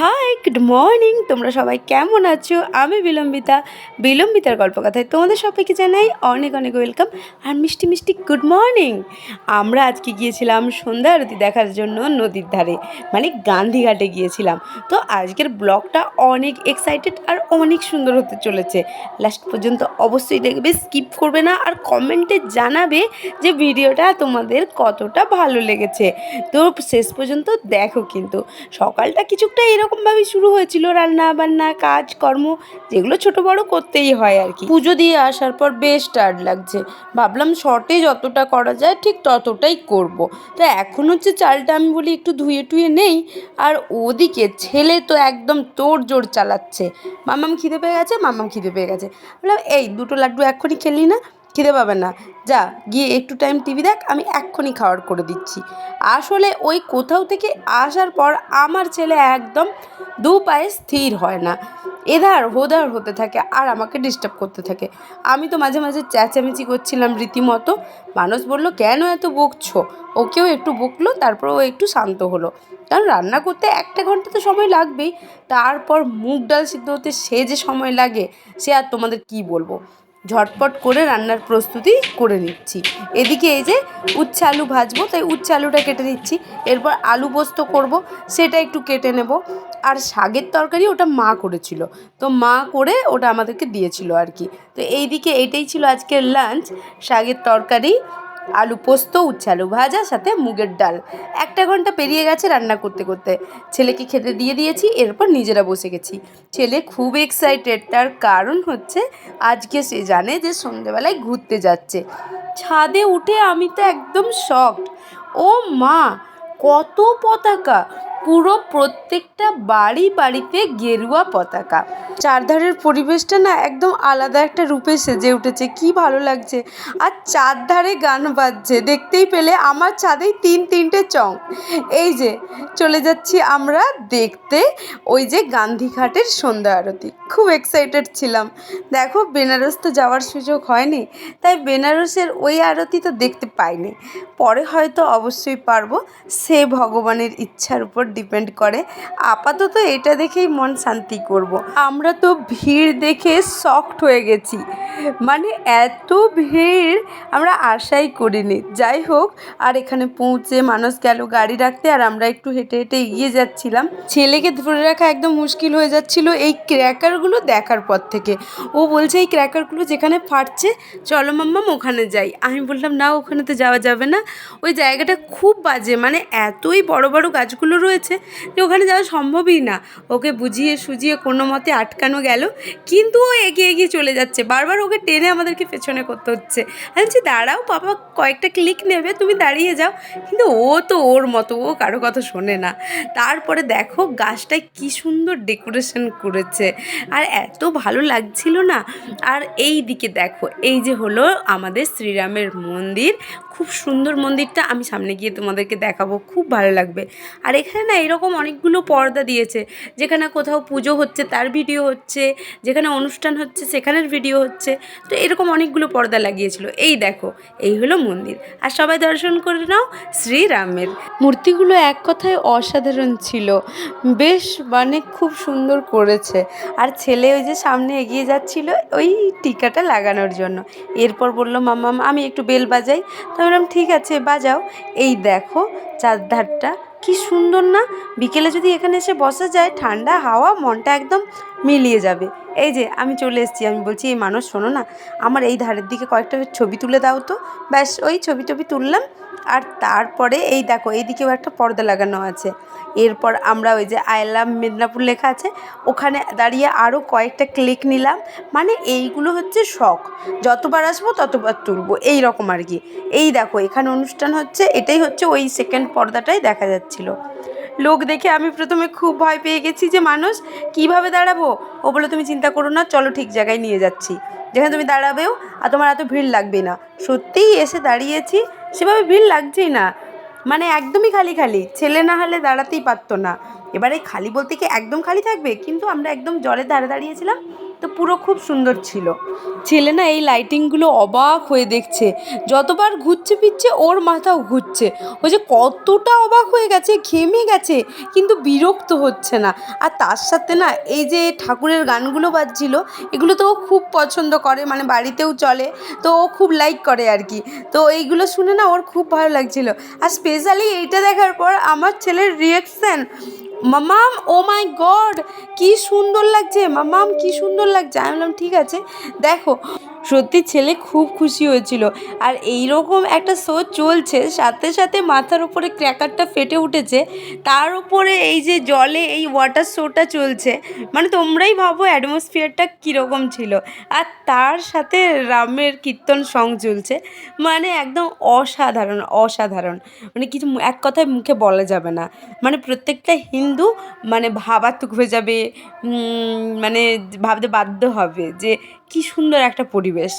Hi good morning তোমরা সবাই কেমন আছো? আমি বিলম্বিতা। বিলম্বিতার গল্প কথায় তোমাদের সবাইকে জানাই অনেক অনেক ওয়েলকাম আর মিষ্টি মিষ্টি গুড মর্নিং আমরা আজকে গিয়েছিলাম সন্ধ্যা আরতি দেখার জন্য নদীর ধারে মানে গান্ধীঘাটে গিয়েছিলাম। তো আজকের ব্লগটা অনেক এক্সাইটেড আর অনেক সুন্দর হতে চলেছে। লাস্ট পর্যন্ত অবশ্যই দেখবে স্কিপ করবে না আর কমেন্টে জানাবে যে ভিডিওটা তোমাদের কতটা ভালো লেগেছে। তো শেষ পর্যন্ত দেখো কিন্তু। সকালটা কিছুটা এরকমভাবেই শুরু হয়েছিল রান্না বান্না কাজ কর্ম যেগুলো ছোট বড় করতেই হয় আর কি। পুজো দিয়ে আসার পর বেশ টায়ার্ড লাগছে। ভাবলাম শর্টে যতটা করা যায়, ঠিক ততটাই করব। তো এখন হচ্ছে চালটা আমি বলি একটু ধুয়ে টুয়ে নেই, আর ওদিকে ছেলে তো একদম তোড় জোর চালাচ্ছে। মামাম খিদে পেয়ে গেছে, মামাম খিদে পেয়ে গেছে। বললাম, এই দুটো লাড্ডু এখনই খেলি না খিদে পাবে না। যা, গিয়ে একটু টাইম টিভি দেখ, আমি এক্ষুনি খাওয়ার করে দিচ্ছি। আসলে ওই কোথাও থেকে আসার পর আমার ছেলে একদম দু পায়ে স্থির হয় না। এধার হোধার হতে থাকে আর আমাকে ডিস্টার্ব করতে থাকে। আমি তো মাঝে মাঝে চেঁচামেচি করছিলাম রীতিমতো। মানুষ বলল, কেন এত বকছো? ওকেও একটু বকলো, তারপর ও একটু শান্ত হলো। কারণ রান্না করতে একটা ঘণ্টা তো সময় লাগবেই। তারপর মুগ ডাল সিদ্ধ হতে সে যে সময় লাগে, সে আর তোমাদের কি বলব? ঝটপট করে রান্নার প্রস্তুতি করে নিচ্ছি। এদিকে এই যে উচ্ছে আলু ভাজবো, তাই উচ্ছে আলুটা কেটে নিচ্ছি। এরপর আলু পোস্ত করব, সেটা একটু কেটে নেব। আর শাগের তরকারি ওটা মা করেছিল, তো মা করে ওটা আমাদেরকে দিয়েছিল আর কি। তো এইদিকে এটাই ছিল আজকের লাঞ্চ, শাগের তরকারি। আলু পোস্ত, উচ্ছে আলু ভাজা, সাথে মুগের ডাল। একটা ঘণ্টা পেরিয়ে গেছে রান্না করতে করতে। ছেলেকে খেতে দিয়ে দিয়েছি, এরপর নিজেরা বসে গেছি। ছেলে খুব এক্সাইটেড তার কারণ হচ্ছে আজকে সে জানে যে সন্ধেবেলায় ঘুরতে যাচ্ছে। ছাদে উঠে আমি তো একদম শকড ও মা, কত পতাকা! পুরো প্রত্যেকটা বাড়ি বাড়িতে গেরুয়া পতাকা। চারধারের পরিবেশটা না একদম আলাদা একটা রূপে সেজে উঠেছে। কি ভালো লাগছে। আর চারধারে গান বাজছে। দেখতেই পেলে আমার ছাদেই তিন তিনটে চং। এই যে, চলে যাচ্ছি আমরা দেখতে ওই যে গান্ধীঘাটের সন্ধ্যা আরতি। খুব এক্সাইটেড ছিলাম। দেখো, বেনারস তো যাওয়ার সুযোগ হয়নি, তাই বেনারসের ওই আরতি তো দেখতে পাইনি। পরে হয়তো অবশ্যই পারব। সে ভগবানের ইচ্ছার উপর ডিপেন্ড করে। আপাতত এটা দেখেই মন শান্তি করব। আমরা তো ভিড় দেখে শকড হয়ে গেছি। মানে এত ভিড় আমরা আশাই করিনি। যাই হোক, আর এখানে পৌঁছে মানুষ গেল গাড়ি রাখতে, আর আমরা একটু হেঁটে হেঁটে এগিয়ে যাচ্ছিলাম। ছেলেকে ধরে রাখা একদম মুশকিল হয়ে যাচ্ছিল এই ক্র্যাকারগুলো দেখার পর থেকে। ও বলছে, এই ক্র্যাকারগুলো যেখানে ফাটছে, চলো মাম্মাম ওখানে যাই। আমি বললাম, না ওখানে তো যাওয়া যাবে না। ওই জায়গাটা খুব বাজে মানে এতই বড় বড় গাছগুলো রয়েছে যে ওখানে যাওয়া সম্ভবই না। ওকে বুঝিয়ে সুজিয়ে কোনো মতে আটকানো গেল। কিন্তু ও এগিয়ে এগিয়ে চলে যাচ্ছে। বারবার ওকে টেনে আমাদেরকে পেছনে করতে হচ্ছে। আমি বলছি, দাঁড়াও বাবা, কয়েকটা ক্লিক নেবে, তুমি দাঁড়িয়ে যাও। কিন্তু ও তো ওর মতো, ও কারও কথা শোনে না। তারপরে দেখো গাছটায় কি সুন্দর ডেকোরেশন করেছে। আর এত ভালো লাগছিল না। আর এই দিকে দেখো, এই যে হলো আমাদের শ্রীরামের মন্দির। খুব সুন্দর মন্দিরটা আমি সামনে গিয়ে তোমাদেরকে দেখাবো, খুব ভালো লাগবে। আর এখানে না এরকম অনেকগুলো পর্দা দিয়েছে, যেখানে কোথাও পুজো হচ্ছে তার ভিডিও হচ্ছে, যেখানে অনুষ্ঠান হচ্ছে সেখানের ভিডিও হচ্ছে, তো এরকম অনেকগুলো পর্দা লাগিয়েছিল। এই দেখো, এই হলো মন্দির। আর সবাই দর্শন করে নাও, শ্রীরামের। মূর্তিগুলো এক কথায় অসাধারণ ছিল। বেশ মানে খুব সুন্দর করেছে। আর ছেলে ওই যে সামনে এগিয়ে যাচ্ছিল, ওই টিকাটা লাগানোর জন্য। এরপর বলল, মাম্মা, আমি একটু বেল বাজাই। তো বললাম ঠিক আছে, বাজাও। এই দেখো চারধারটা, কি সুন্দর না? বিকেলে যদি এখানে এসে বসা যায়, ঠান্ডা হাওয়া, মনটা একদম মিলিয়ে যাবে। এই যে আমি চলে এসেছি, আমি বলছি, এই মানুষ, শোনো না, আমার এই ধারের দিকে কয়েকটা ছবি তুলে দাও তো। ব্যাস, ওই ছবি টবি তুললাম, আর তারপরে এই দেখো এইদিকেও একটা পর্দা লাগানো আছে। এরপর আমরা ওই যে আই লাভ মেদিনীপুর লেখা আছে, ওখানে দাঁড়িয়ে আরও কয়েকটা ক্লিক নিলাম। মানে এইগুলো হচ্ছে শখ। যতবার আসব, ততবার তুলবো। এই রকম আর কি। এই দেখো, এখানে অনুষ্ঠান হচ্ছে, এটাই হচ্ছে ওই সেকেন্ড পর্দাটাই দেখা যাচ্ছিল। লোক দেখে আমি প্রথমে খুব ভয় পেয়ে গেছি যে, মানুষ, কীভাবে দাঁড়াবো? ও বলে তুমি চিন্তা করো না, চলো ঠিক জায়গায় নিয়ে যাচ্ছি। যেখানে তুমি দাঁড়াবেও, আর তোমার এত ভিড় লাগবে না। সত্যিই এসে দাঁড়িয়েছি, সেভাবে ভিড় লাগছেই না। মানে একদমই খালি খালি, ছেলে না হলে দাঁড়াতেই পারতো না। এবারে খালি বলতে কি একদম খালি থাকবে? কিন্তু আমরা একদম জলের ধারে দাঁড়িয়েছিলাম তো পুরো খুব সুন্দর ছিল। ছেলে না এই লাইটিংগুলো অবাক হয়ে দেখছে। যতবার ঘুরছে ফিরছে, ওর মাথাও ঘুরছে। ও যে কতটা অবাক হয়ে গেছে, ঘেমে গেছে, কিন্তু বিরক্ত হচ্ছে না। আর তার সাথে না এই যে ঠাকুরের গানগুলো বাজছিল, এগুলো তো ও খুব পছন্দ করে মানে বাড়িতেও চলে, তো ও খুব লাইক করে আর কি। তো এইগুলো শুনে না ওর খুব ভালো লাগছিল। আর স্পেশালি এইটা দেখার পর আমার ছেলের রিয়াকশান মামাম, ও মাই গড, কি সুন্দর লাগছে। মামাম, কি সুন্দর লাগছে। আমি বললাম, ঠিক আছে, দেখো। সত্যি ছেলে খুব খুশি হয়েছিল। আর এই রকম একটা শো চলছে, সাথে সাথে মাথার উপরে ক্র্যাকারটা ফেটে উঠেছে, তার উপরে এই যে জলে এই ওয়াটার শোটা চলছে মানে তোমরাই ভাবো অ্যাটমসফিয়ারটা কীরকম ছিল। আর তার সাথে রামের কীর্তন সং চলছে মানে একদম অসাধারণ অসাধারণ। মানে কিছু এক কথায় মুখে বলা যাবে না। মানে প্রত্যেকটা হিন্দু মানে ভাবাতুক হয়ে যাবে মানে ভাবতে বাধ্য হবে যে কি সুন্দর একটা পরিবেশ।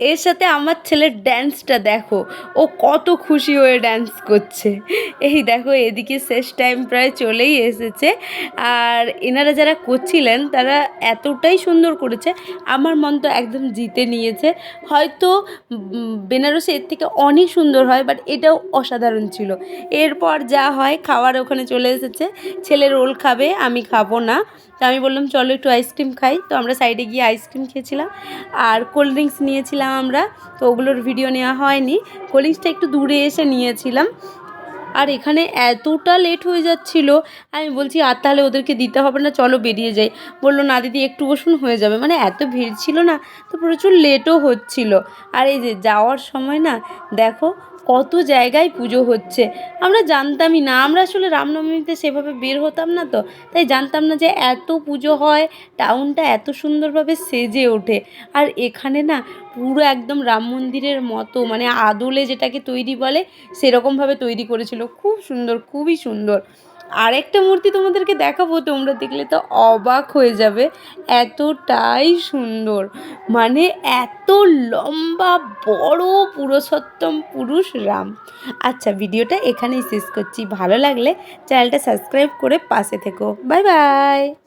এর সাথে আমার ছেলের ড্যান্সটা দেখো। ও কত খুশি হয়ে ড্যান্স করছে। এই দেখো, এদিকে শেষ টাইম প্রায় চলেই এসেছে। আর এনারা যারা করছিলেন, তারা এতটাই সুন্দর করেছে, আমার মন তো একদম জিতে নিয়েছে। হয়তো বেনারসে এর থেকে অনেক সুন্দর হয় বাট এটাও অসাধারণ ছিল। এরপর যা হয়, খাওয়ার ওখানে চলে এসেছে। ছেলে রোল খাবে, আমি খাব না। তো আমি বললাম, চলো একটু আইসক্রিম খাই। তো আমরা সাইডে গিয়ে আইসক্রিম খেয়েছিলাম। আর কোল্ড ড্রিঙ্কস নিয়েছিলাম। আমরা, তো ওগুলোর ভিডিও নেওয়া হয়নি। কলিংসটা একটু দূরে এসে নিয়েছিলাম। আর এখানে এতটা লেট হয়ে যাচ্ছিল, আমি বলছি, আর তাহলে ওদেরকে দিতে হবে না, চলো বেরিয়ে যাই। বলল, না দিদি, একটু বসুন, হয়ে যাবে। মানে এত ভিড় ছিল না, তো প্রচুর লেটও হচ্ছিল। আর এই যে যাওয়ার সময় না, দেখো কত জায়গায় পুজো হচ্ছে। আমরা জানতামই না। আমরা আসলে রামনবমীতে সেভাবে বের হতাম না তো। তাই জানতাম না যে এত পুজো হয়, টাউনটা এত সুন্দরভাবে সেজে ওঠে। আর এখানে না পুরো একদম রাম মন্দিরের মতো মানে আদলে যেটাকে তৈরি বলে, সেরকমভাবে তৈরি করেছিল। খুব সুন্দর, খুবই সুন্দর। আরেকটা মূর্তি তোমাদেরকে দেখাবো, তোমরা দেখলে তো অবাক হয়ে যাবে। এতটাই সুন্দর। মানে এত লম্বা, বড় পুরুষোত্তম পুরুষ রাম। আচ্ছা ভিডিওটা এখানেই শেষ করছি। ভালো লাগলে চ্যানেলটা সাবস্ক্রাইব করে পাশে থেকো। Bye bye!